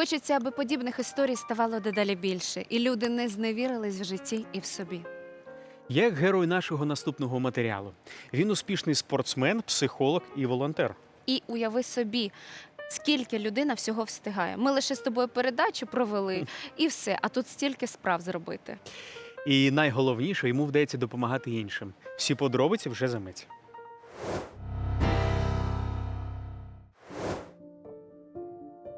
Хочеться, аби подібних історій ставало дедалі більше, і люди не зневірились в житті і в собі. Як герой нашого наступного матеріалу. Він успішний спортсмен, психолог і волонтер. І уяви собі, скільки людина всього встигає. Ми лише з тобою передачу провели і все. А тут стільки справ зробити. І найголовніше, йому вдається допомагати іншим. Всі подробиці вже за мить. –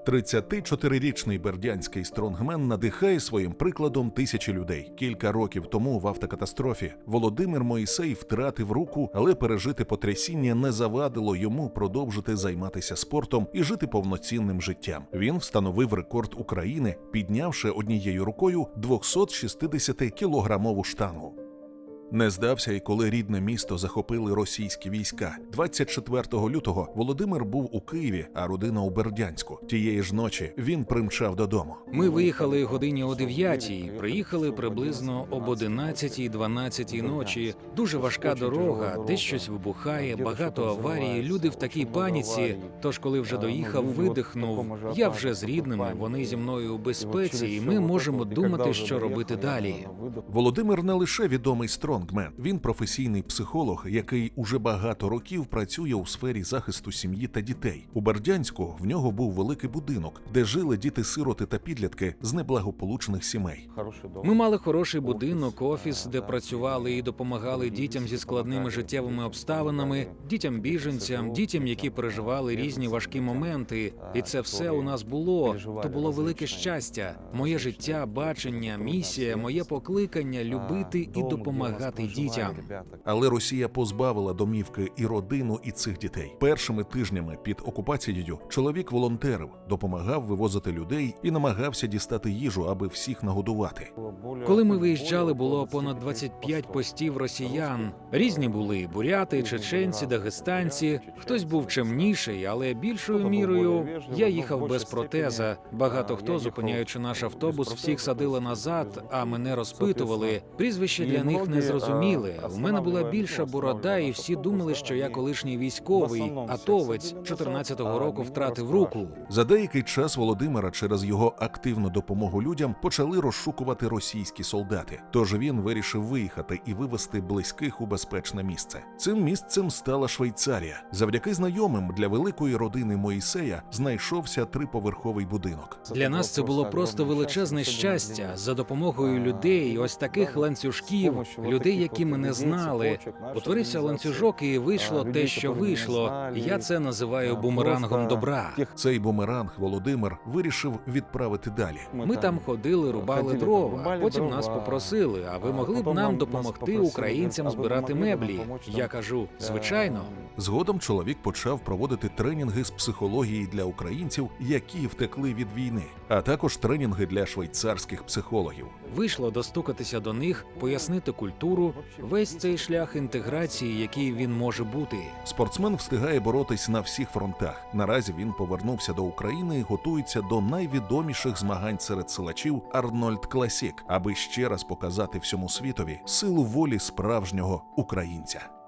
34-річний бердянський стронгмен надихає своїм прикладом тисячі людей. Кілька років тому в автокатастрофі Володимир Моїсей втратив руку, але пережити потрясіння не завадило йому продовжити займатися спортом і жити повноцінним життям. Він встановив рекорд України, піднявши однією рукою 260-кілограмову штангу. Не здався, і коли рідне місто захопили російські війська. 24 лютого Володимир був у Києві, а родина у Бердянську. Тієї ж ночі він примчав додому. Ми виїхали годині о 9, приїхали приблизно об 11-12 ночі. Дуже важка дорога, десь щось вибухає, багато аварій. Люди в такій паніці. Тож, коли вже доїхав, видихнув. Я вже з рідними, вони зі мною у безпеці, і ми можемо думати, що робити далі. Володимир не лише відомий стронгмен, він професійний психолог, який уже багато років працює у сфері захисту сім'ї та дітей. У Бердянську в нього був великий будинок, де жили діти-сироти та підлітки з неблагополучних сімей. Ми мали хороший будинок, офіс, де працювали і допомагали дітям зі складними життєвими обставинами, дітям біженцям, дітям, які переживали різні важкі моменти. І це все у нас було. То було велике щастя. Моє життя, бачення, місія, моє покликання любити і допомагати дітям. Але Росія позбавила домівки і родину, і цих дітей. Першими тижнями під окупацією чоловік волонтерив, допомагав вивозити людей і намагався дістати їжу, аби всіх нагодувати. Коли ми виїжджали, було понад 25 постів росіян. Різні були буряти, чеченці, дагестанці. Хтось був чемніший, але більшою мірою я їхав без протеза. Багато хто, зупиняючи наш автобус, всіх садили назад, а мене розпитували. Прізвище для них не зрозуміли. У мене була більша борода, і всі думали, що я колишній військовий, атовець 14-го року втратив руку. За деякий час Володимира через його активну допомогу людям почали розшукувати російські солдати. Тож він вирішив виїхати і вивезти близьких у безпечне місце. Цим місцем стала Швейцарія. Завдяки знайомим для великої родини Моїсея знайшовся триповерховий будинок. Для нас це було просто величезне щастя за допомогою людей, ось таких ланцюжків, людей, які ми не знали. Утворився ланцюжок, і вийшло те, що вийшло. Я це називаю бумерангом добра. Цей бумеранг Володимир вирішив відправити далі. Ми там ходили, рубали дрова. Потім нас попросили. А ви могли б нам допомогти українцям збирати меблі? Я кажу, звичайно. Згодом чоловік почав проводити тренінги з психології для українців, які втекли від війни, а також тренінги для швейцарських психологів. Вийшло достукатися до них, пояснити культуру, весь цей шлях інтеграції, який він може бути. Спортсмен встигає боротись на всіх фронтах. Наразі він повернувся до України і готується до найвідоміших змагань серед силачів Арнольд Класік, аби ще раз показати всьому світові силу волі справжнього українця.